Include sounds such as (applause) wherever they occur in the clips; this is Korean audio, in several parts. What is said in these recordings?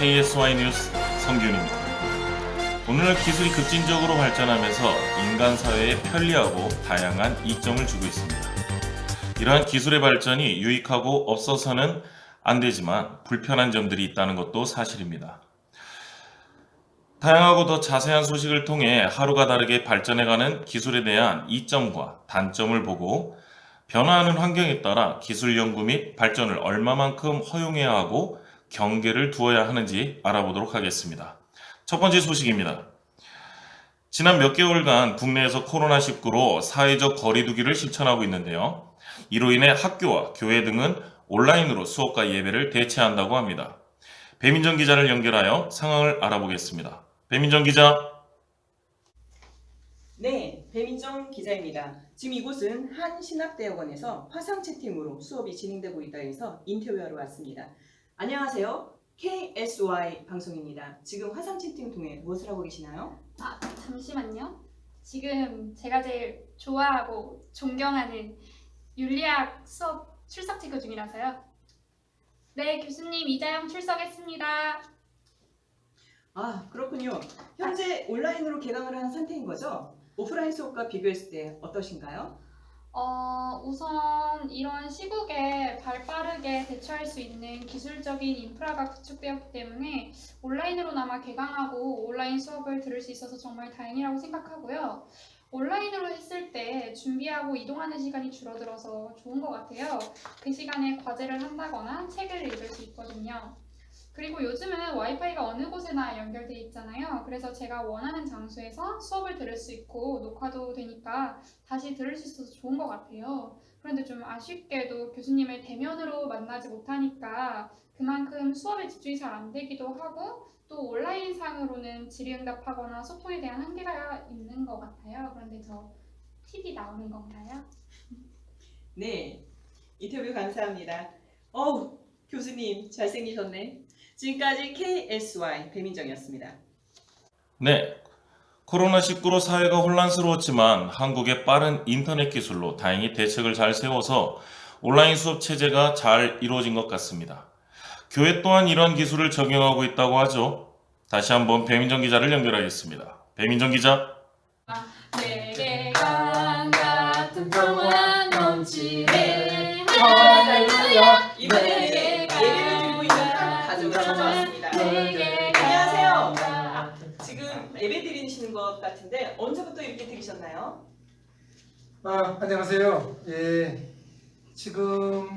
KSY 뉴스 성균입니다. 오늘날 기술이 급진적으로 발전하면서 인간 사회에 편리하고 다양한 이점을 주고 있습니다. 이러한 기술의 발전이 유익하고 없어서는 안 되지만 불편한 점들이 있다는 것도 사실입니다. 다양하고 더 자세한 소식을 통해 하루가 다르게 발전해가는 기술에 대한 이점과 단점을 보고 변화하는 환경에 따라 기술 연구 및 발전을 얼마만큼 허용해야 하고 경계를 두어야 하는지 알아보도록 하겠습니다. 첫 번째 소식입니다. 지난 몇 개월간 국내에서 코로나19로 사회적 거리두기를 실천하고 있는데요. 이로 인해 학교와 교회 등은 온라인으로 수업과 예배를 대체한다고 합니다. 배민정 기자를 연결하여 상황을 알아보겠습니다. 배민정 기자. 네, 배민정 기자입니다. 지금 이곳은 한 신학대학원에서 화상 채팅으로 수업이 진행되고 있다 해서 인터뷰하러 왔습니다. 안녕하세요. KSY 방송입니다. 지금 화상 채팅 통해 무엇을 하고 계시나요? 아, 잠시만요. 지금 제가 제일 좋아하고 존경하는 윤리학 수업 출석 체크 중이라서요. 네, 교수님 이자영 출석했습니다. 아, 그렇군요. 현재 온라인으로 개강을 한 상태인 거죠? 오프라인 수업과 비교했을 때 어떠신가요? 어, 우선 이런 시국에 발 빠르게 대처할 수 있는 기술적인 인프라가 구축되었기 때문에 온라인으로나마 개강하고 온라인 수업을 들을 수 있어서 정말 다행이라고 생각하고요. 온라인으로 했을 때 준비하고 이동하는 시간이 줄어들어서 좋은 것 같아요. 그 시간에 과제를 한다거나 책을 읽을 수 있거든요. 그리고 요즘은 와이파이가 어느 곳에나 연결돼 있잖아요. 그래서 제가 원하는 장소에서 수업을 들을 수 있고 녹화도 되니까 다시 들을 수 있어서 좋은 것 같아요. 그런데 좀 아쉽게도 교수님을 대면으로 만나지 못하니까 그만큼 수업에 집중이 잘 안 되기도 하고 또 온라인상으로는 질의응답하거나 소통에 대한 한계가 있는 것 같아요. 그런데 저 팁이 나오는 건가요? (laughs) 네, 인터뷰 감사합니다. 어우, 교수님 잘생기셨네. 지금까지 KSY 배민정이었습니다. 네. 코로나19로 사회가 혼란스러웠지만 한국의 빠른 인터넷 기술로 다행히 대책을 잘 세워서 온라인 수업 체제가 잘 이루어진 것 같습니다. 교회 또한 이러한 기술을 적용하고 있다고 하죠. 다시 한번 배민정 기자를 연결하겠습니다. 배민정 기자. 할렐루야. 이번에 것 같은데 언제부터 이렇게 드리셨나요? 아, 안녕하세요. 예, 지금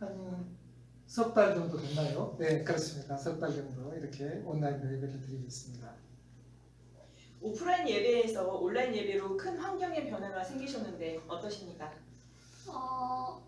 한 석 달 정도 됐나요? 네, 그렇습니다. 석 달 정도 이렇게 온라인으로 예배를 드리고 있습니다. 오프라인 예배에서 온라인 예배로 큰 환경의 변화가 생기셨는데 어떠십니까? 어,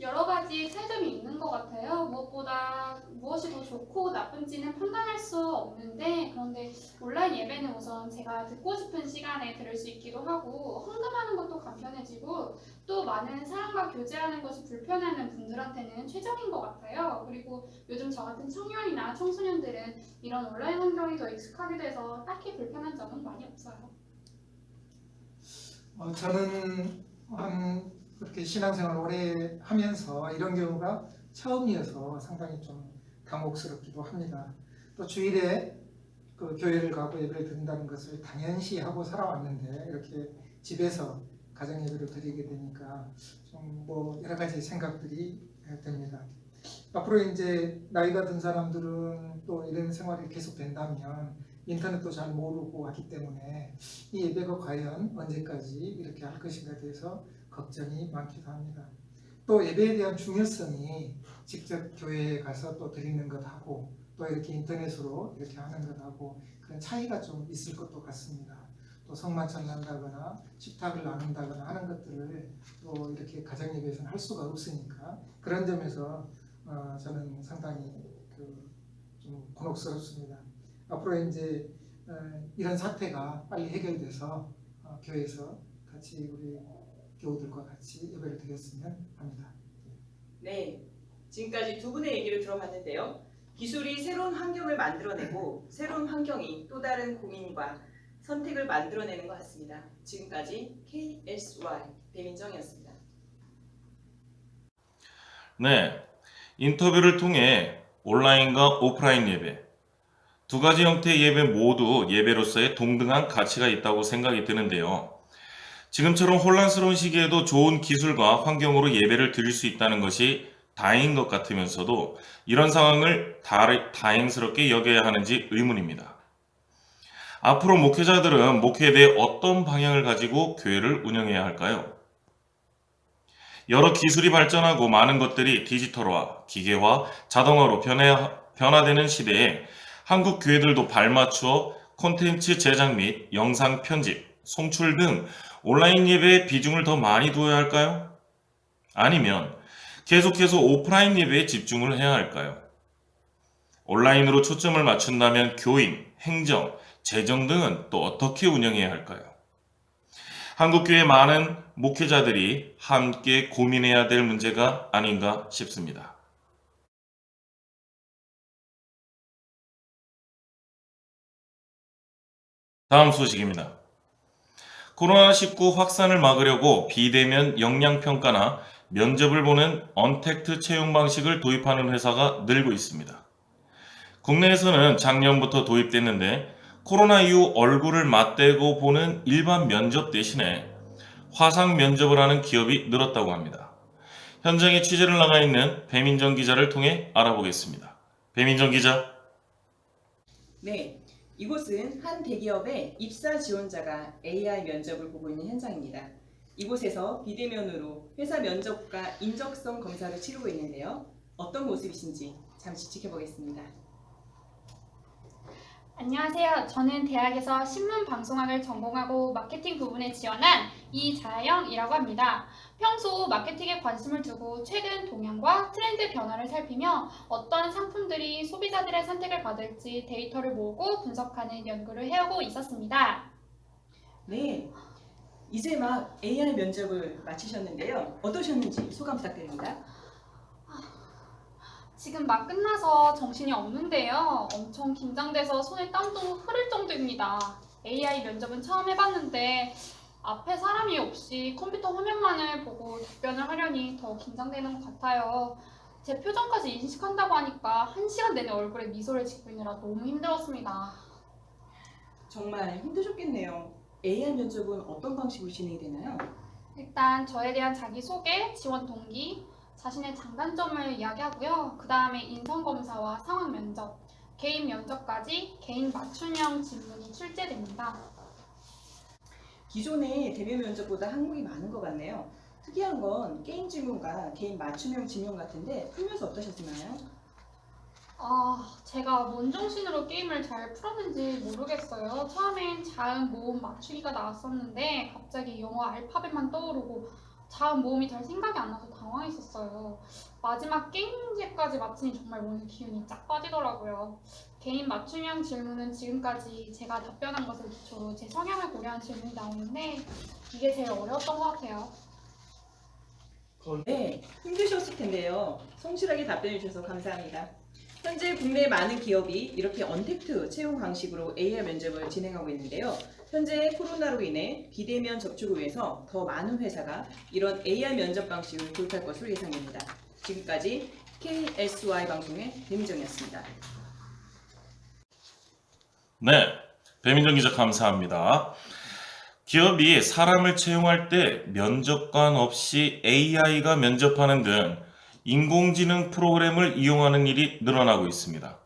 여러 가지 차이점이 있는 것 같아요. 무엇보다 무엇이 더 좋고 나쁜지는 판단할 수 없는데 그런데 온라인 예배는 우선 제가 듣고 싶은 시간에 들을 수 있기도 하고 헌금하는 것도 간편해지고 또 많은 사람과 교제하는 것이 불편해하는 분들한테는 최적인 것 같아요. 그리고 요즘 저 같은 청년이나 청소년들은 이런 온라인 환경이 더 익숙하게 돼서 딱히 불편한 점은 많이 없어요. 어, 저는 한 그렇게 신앙생활 오래 하면서 이런 경우가 처음이어서 상당히 좀 당혹스럽기도 합니다. 또 주일에 그 교회를 가고 예배를 드린다는 것을 당연시 하고 살아왔는데 이렇게 집에서 가정 예배를 드리게 되니까 좀 뭐 여러 가지 생각들이 됩니다. 앞으로 이제 나이가 든 사람들은 또 이런 생활이 계속 된다면 인터넷도 잘 모르고 하기 때문에 이 예배가 과연 언제까지 이렇게 할 것인가에 대해서 걱정이 많기도 합니다. 또 예배에 대한 중요성이 직접 교회에 가서 또 드리는 것하고 또 이렇게 인터넷으로 이렇게 하는 것하고 그런 차이가 좀 있을 것도 같습니다. 또 성만 전한다거나 식탁을 나눈다거나 하는 것들을 또 이렇게 가정 예배에서는 할 수가 없으니까 그런 점에서 어, 저는 상당히 그 좀 곤혹스럽습니다. 앞으로 이제 어, 이런 사태가 빨리 해결돼서 어, 교회에서 같이 우리 교우들과 같이 예배를 드렸으면 합니다. 네, 지금까지 두 분의 얘기를 들어봤는데요. 기술이 새로운 환경을 만들어내고 새로운 환경이 또 다른 고민과 선택을 만들어내는 것 같습니다. 지금까지 KSY 배민정이었습니다. 네. 인터뷰를 통해 온라인과 오프라인 예배, 두 가지 형태의 예배 모두 예배로서의 동등한 가치가 있다고 생각이 드는데요. 지금처럼 혼란스러운 시기에도 좋은 기술과 환경으로 예배를 드릴 수 있다는 것이 다행인 것 같으면서도 이런 상황을 다, 다행스럽게 여겨야 하는지 의문입니다. 앞으로 목회자들은 목회에 대해 어떤 방향을 가지고 교회를 운영해야 할까요? 여러 기술이 발전하고 많은 것들이 디지털화, 기계화, 자동화로 변해, 변화되는 시대에 한국 교회들도 발맞추어 콘텐츠 제작 및 영상 편집, 송출 등 온라인 예배에 비중을 더 많이 두어야 할까요? 아니면 계속해서 오프라인 예배에 집중을 해야 할까요? 온라인으로 초점을 맞춘다면 교인, 행정, 재정 등은 또 어떻게 운영해야 할까요? 한국교회 많은 목회자들이 함께 고민해야 될 문제가 아닌가 싶습니다. 다음 소식입니다. 코로나19 확산을 막으려고 비대면 역량평가나 면접을 보는 언택트 채용 방식을 도입하는 회사가 늘고 있습니다. 국내에서는 작년부터 도입됐는데 코로나 이후 얼굴을 맞대고 보는 일반 면접 대신에 화상 면접을 하는 기업이 늘었다고 합니다. 현장에 취재를 나가 있는 배민정 기자를 통해 알아보겠습니다. 배민정 기자. 네, 이곳은 한 대기업의 입사 지원자가 AI 면접을 보고 있는 현장입니다. 이곳에서 비대면으로 회사 면접과 인적성 검사를 치르고 있는데요. 어떤 모습이신지 잠시 지켜보겠습니다. 안녕하세요. 저는 대학에서 신문 방송학을 전공하고 마케팅 부분에 지원한 이자영이라고 합니다. 평소 마케팅에 관심을 두고 최근 동향과 트렌드 변화를 살피며 어떤 상품들이 소비자들의 선택을 받을지 데이터를 모으고 분석하는 연구를 해오고 있었습니다. 네, 이제 막 AI 면접을 마치셨는데요. 어떠셨는지 소감 부탁드립니다. 지금 막 끝나서 정신이 없는데요. 엄청 긴장돼서 손에 땀도 흐를 정도입니다. AI 면접은 처음 해봤는데 앞에 사람이 없이 컴퓨터 화면만을 보고 답변을 하려니 더 긴장되는 것 같아요. 제 표정까지 인식한다고 하니까 한 시간 내내 얼굴에 미소를 짓고 있느라 너무 힘들었습니다. 정말 힘드셨겠네요. AI 면접은 어떤 방식으로 진행이 되나요? 일단 저에 대한 자기소개, 지원 동기, 자신의 장단점을 이야기하고요. 그 다음에 인성검사와 상황 면접, 개인 면접까지 개인 맞춤형 질문이 출제됩니다. 기존의 대면 면접보다 항목이 많은 것 같네요. 특이한 건 게임 질문과 개인 맞춤형 질문 같은데 풀면서 어떠셨나요? 아, 제가 뭔 정신으로 게임을 잘 풀었는지 모르겠어요. 처음엔 자음, 모음 맞추기가 나왔었는데 갑자기 영어 알파벳만 떠오르고 자음, 모음이 잘 생각이 안 나서 당황했었어요. 마지막 게임 문제까지 맞히니 정말 오늘 기운이 쫙 빠지더라고요. 개인 맞춤형 질문은 지금까지 제가 답변한 것을 기초로 제 성향을 고려한 질문이 나오는데 이게 제일 어려웠던 것 같아요. 네, 힘드셨을 텐데요. 성실하게 답변해 주셔서 감사합니다. 현재 국내 많은 기업이 이렇게 언택트 채용 방식으로 AI 면접을 진행하고 있는데요. 현재 코로나로 인해 비대면 접촉을 위해서 더 많은 회사가 이런 AI 면접 방식을 도입할 것으로 예상됩니다. 지금까지 KSY 방송의 배민정이었습니다. 네, 배민정 기자 감사합니다. 기업이 사람을 채용할 때 면접관 없이 AI가 면접하는 등 인공지능 프로그램을 이용하는 일이 늘어나고 있습니다.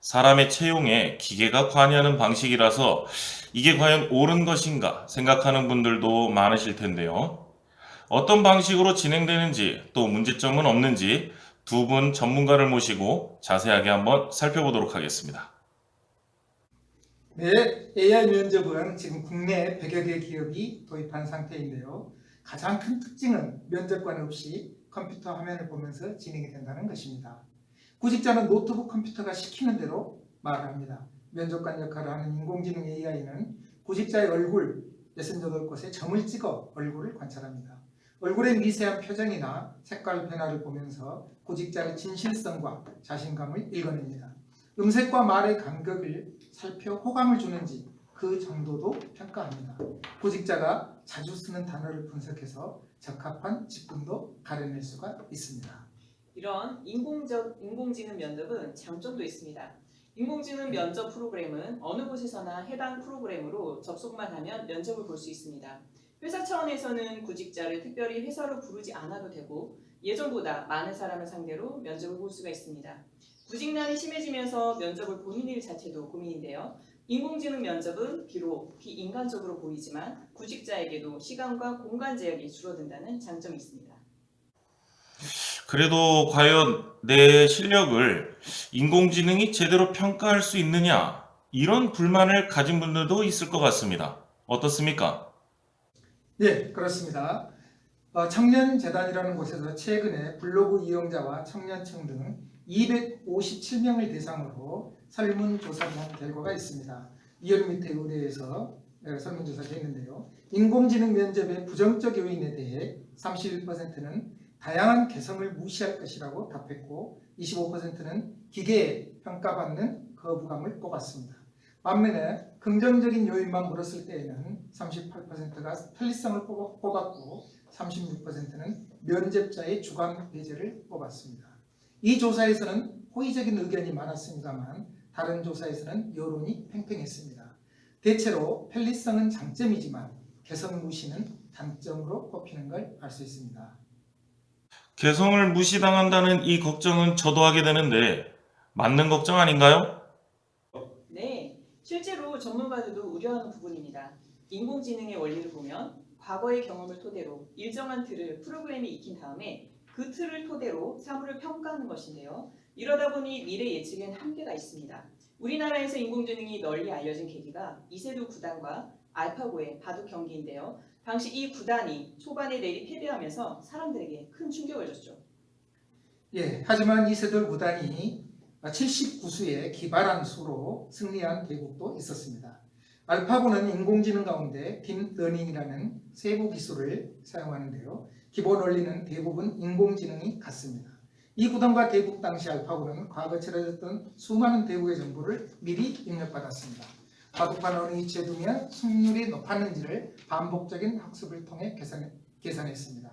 사람의 채용에 기계가 관여하는 방식이라서 이게 과연 옳은 것인가 생각하는 분들도 많으실 텐데요. 어떤 방식으로 진행되는지 또 문제점은 없는지 두 분 전문가를 모시고 자세하게 한번 살펴보도록 하겠습니다. 네, AI 면접은 지금 국내 100여 개 기업이 도입한 상태인데요. 가장 큰 특징은 면접관 없이 컴퓨터 화면을 보면서 진행이 된다는 것입니다. 구직자는 노트북 컴퓨터가 시키는 대로 말을 합니다. 면접관 역할을 하는 인공지능 AI는 구직자의 얼굴 68곳에 점을 찍어 얼굴을 관찰합니다. 얼굴의 미세한 표정이나 색깔 변화를 보면서 구직자의 진실성과 자신감을 읽어냅니다. 음색과 말의 간격을 살펴 호감을 주는지 그 정도도 평가합니다. 구직자가 자주 쓰는 단어를 분석해서 적합한 직군도 가려낼 수가 있습니다. 이런 인공적, 인공지능 면접은 장점도 있습니다. 인공지능 면접 프로그램은 어느 곳에서나 해당 프로그램으로 접속만 하면 면접을 볼 수 있습니다. 회사 차원에서는 구직자를 특별히 회사로 부르지 않아도 되고 예전보다 많은 사람을 상대로 면접을 볼 수가 있습니다. 구직난이 심해지면서 면접을 보는 일 자체도 고민인데요. 인공지능 면접은 비록 비인간적으로 보이지만 구직자에게도 시간과 공간 제약이 줄어든다는 장점이 있습니다. 그래도 과연 내 실력을 인공지능이 제대로 평가할 수 있느냐? 이런 불만을 가진 분들도 있을 것 같습니다. 어떻습니까? 네, 그렇습니다. 어, 청년재단이라는 곳에서 최근에 블로그 이용자와 청년층 등 257명을 대상으로 설문조사한 결과가 있습니다. 이어르미테 의대에서 네, 설문조사를 했는데요. 인공지능 면접의 부정적 요인에 대해 31%는 다양한 개성을 무시할 것이라고 답했고 25%는 기계에 평가받는 거부감을 뽑았습니다. 반면에 긍정적인 요인만 물었을 때에는 38%가 편리성을 뽑- 뽑았고 36%는 면접자의 주관 배제를 뽑았습니다. 이 조사에서는 호의적인 의견이 많았습니다만 다른 조사에서는 여론이 팽팽했습니다. 대체로 편리성은 장점이지만 개성 무시는 단점으로 꼽히는 걸 알 수 있습니다. 개성을 무시당한다는 이 걱정은 저도 하게 되는데 맞는 걱정 아닌가요? 네, 실제로 전문가들도 우려하는 부분입니다. 인공지능의 원리를 보면 과거의 경험을 토대로 일정한 틀을 프로그램이 익힌 다음에 그 틀을 토대로 사물을 평가하는 것인데요. 이러다 보니 미래 예측엔 한계가 있습니다. 우리나라에서 인공지능이 널리 알려진 계기가 이세돌 구단과 알파고의 바둑 경기인데요. 당시 이 구단이 초반에 내리 패배하면서 사람들에게 큰 충격을 줬죠. 예, 하지만 이세돌 구단이 79수의 기발한 수로 승리한 대국도 있었습니다. 알파고는 인공지능 가운데 딥러닝이라는 세부 기술을 사용하는데요. 기본 원리는 대부분 인공지능이 같습니다. 이 구단과 대국 당시 알파고는 과거 치러졌던 수많은 대국의 정보를 미리 입력받았습니다. 바둑판 어느 위치에 두면 승률이 높았는지를 반복적인 학습을 통해 계산, 계산했습니다.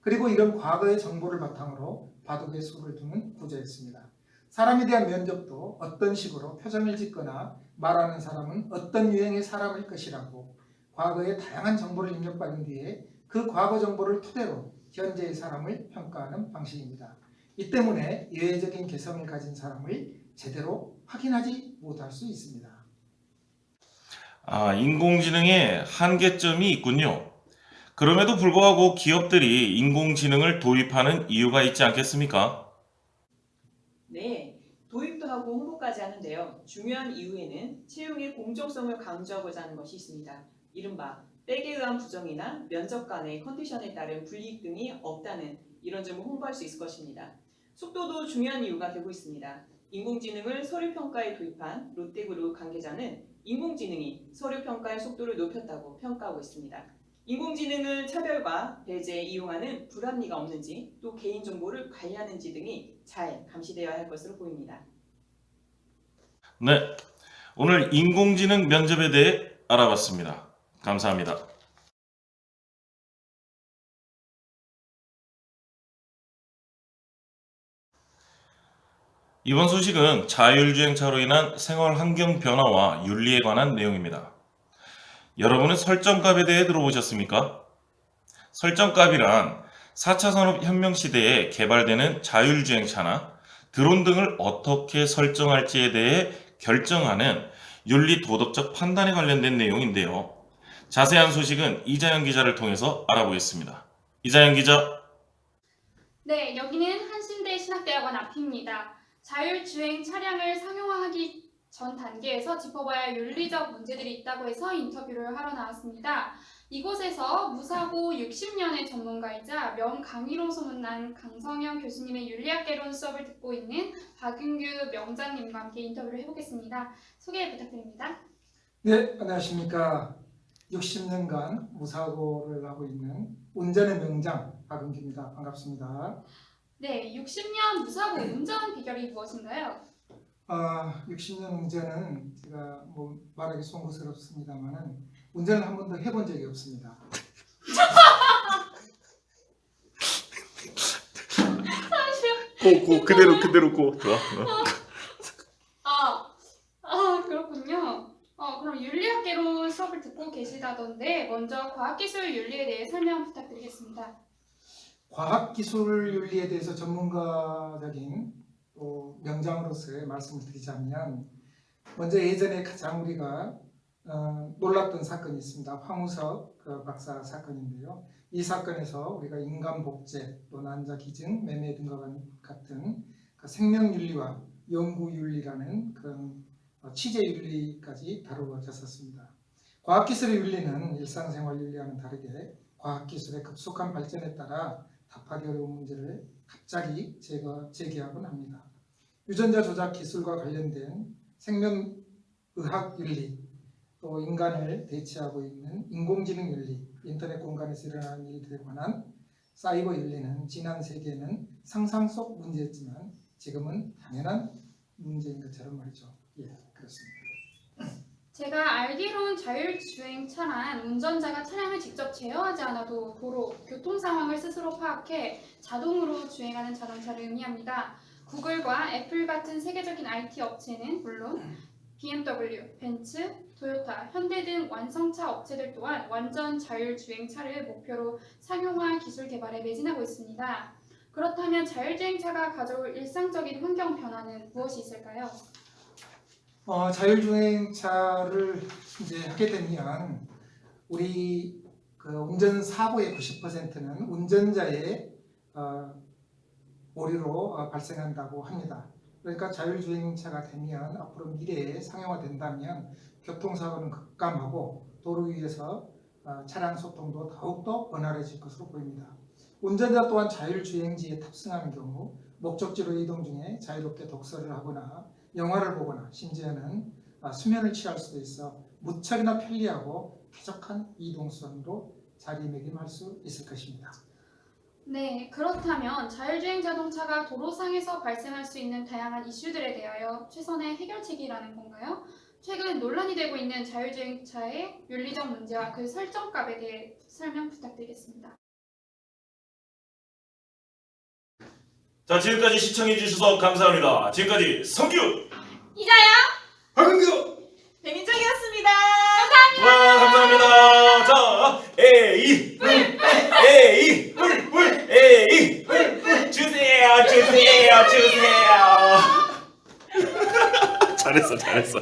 그리고 이런 과거의 정보를 바탕으로 바둑의 수를 두는 구조였습니다. 사람에 대한 면접도 어떤 식으로 표정을 짓거나 말하는 사람은 어떤 유형의 사람일 것이라고 과거의 다양한 정보를 입력받은 뒤에 그 과거 정보를 토대로 현재의 사람을 평가하는 방식입니다. 이 때문에 예외적인 개성을 가진 사람을 제대로 확인하지 못할 수 있습니다. 아, 인공지능에 한계점이 있군요. 그럼에도 불구하고 기업들이 인공지능을 도입하는 이유가 있지 않겠습니까? 네, 하고 홍보까지 하는데요. 중요한 이유에는 채용의 공정성을 강조하고자 하는 것이 있습니다. 이른바 백에 의한 부정이나 면접 간의 컨디션에 따른 불이익 등이 없다는 이런 점을 홍보할 수 있을 것입니다. 속도도 중요한 이유가 되고 있습니다. 인공지능을 서류평가에 도입한 롯데그룹 관계자는 인공지능이 서류평가의 속도를 높였다고 평가하고 있습니다. 인공지능을 차별과 배제에 이용하는 불합리가 없는지 또 개인정보를 관리하는지 등이 잘 감시되어야 할 것으로 보입니다. 네. 오늘 인공지능 면접에 대해 알아봤습니다. 감사합니다. 이번 소식은 자율주행차로 인한 생활 환경 변화와 윤리에 관한 내용입니다. 여러분은 설정값에 대해 들어보셨습니까? 설정값이란 4차 산업혁명 시대에 개발되는 자율주행차나 드론 등을 어떻게 설정할지에 대해 결정하는 윤리 도덕적 판단에 관련된 내용인데요. 자세한 소식은 이자연 기자를 통해서 알아보겠습니다. 이자연 기자. 네, 여기는 한신대 신학대학원 앞입니다. 자율주행 차량을 상용화하기 전 단계에서 짚어봐야 할 윤리적 문제들이 있다고 해서 인터뷰를 하러 나왔습니다. 이곳에서 무사고 60년의 전문가이자 명 강의로 소문난 강성현 교수님의 윤리학 개론 수업을 듣고 있는 박윤규 명장님과 함께 인터뷰를 해보겠습니다. 소개 부탁드립니다. 네, 안녕하십니까. 60년간 무사고를 하고 있는 운전의 명장 박은기입니다. 반갑습니다. 네, 60년 무사고 운전 비결이 무엇인가요? 아, 60년 운전은 제가 뭐 말하기 송구스럽습니다만은 운전을 한 번도 해본 적이 없습니다. 고, 고, 그대로, 그대로 고. 좋아. 어. 아, 아 그렇군요. 어, 그럼 윤리학계로 수업을 듣고 계시다던데 먼저 과학기술 윤리에 대해 설명 부탁드리겠습니다. 과학기술 윤리에 대해서 전문가적인 또 명장으로서의 말씀을 드리자면 먼저 예전에 가장 우리가 어, 놀랐던 사건이 있습니다. 황우석 그 박사 사건인데요. 이 사건에서 우리가 인간 복제, 또 난자 기증, 매매 등과 같은 그 생명 윤리와 연구 윤리라는 그런 어, 취재 윤리까지 다루어졌었습니다. 과학기술의 윤리는 일상생활 윤리와는 다르게 과학기술의 급속한 발전에 따라 답하기 어려운 문제를 갑자기 제거, 제기하곤 합니다. 유전자 조작 기술과 관련된 생명의학 윤리, 또 인간을 대체하고 있는 인공지능 윤리, 인터넷 공간에서 일어나는 일들에 관한 사이버 윤리는 지난 세기에는 상상 속 문제였지만 지금은 당연한 문제인 것처럼 말이죠. 예, 그렇습니다. 제가 알기론 자율주행차란 운전자가 차량을 직접 제어하지 않아도 도로, 교통 상황을 스스로 파악해 자동으로 주행하는 자동차를 의미합니다. 구글과 애플 같은 세계적인 IT 업체는 물론 BMW, 벤츠, 토요타, 현대 등 완성차 업체들 또한 완전 자율주행차를 목표로 상용화 기술 개발에 매진하고 있습니다. 그렇다면 자율주행차가 가져올 일상적인 환경 변화는 무엇이 있을까요? 어, 자율주행차를 이제 하게 되면 우리 그 운전 사고의 90%는 운전자의 어, 오류로 어, 발생한다고 합니다. 그러니까 자율주행차가 되면 앞으로 미래에 상용화된다면 교통사고는 급감하고 도로 위에서 어, 차량 소통도 더욱더 원활해질 것으로 보입니다. 운전자 또한 자율주행지에 탑승하는 경우 목적지로 이동 중에 자유롭게 독서를 하거나 영화를 보거나 심지어는 아, 수면을 취할 수도 있어 무척이나 편리하고 쾌적한 이동수단으로 자리매김할 수 있을 것입니다. 네, 그렇다면 자율주행 자동차가 도로상에서 발생할 수 있는 다양한 이슈들에 대하여 최선의 해결책이라는 건가요? 최근 논란이 되고 있는 자율주행차의 윤리적 문제와 그 설정값에 대해 설명 부탁드리겠습니다. 자, 지금까지 시청해주셔서 감사합니다. 지금까지 성규! 이자야! 주세요, 주세요. 잘했어, 잘했어.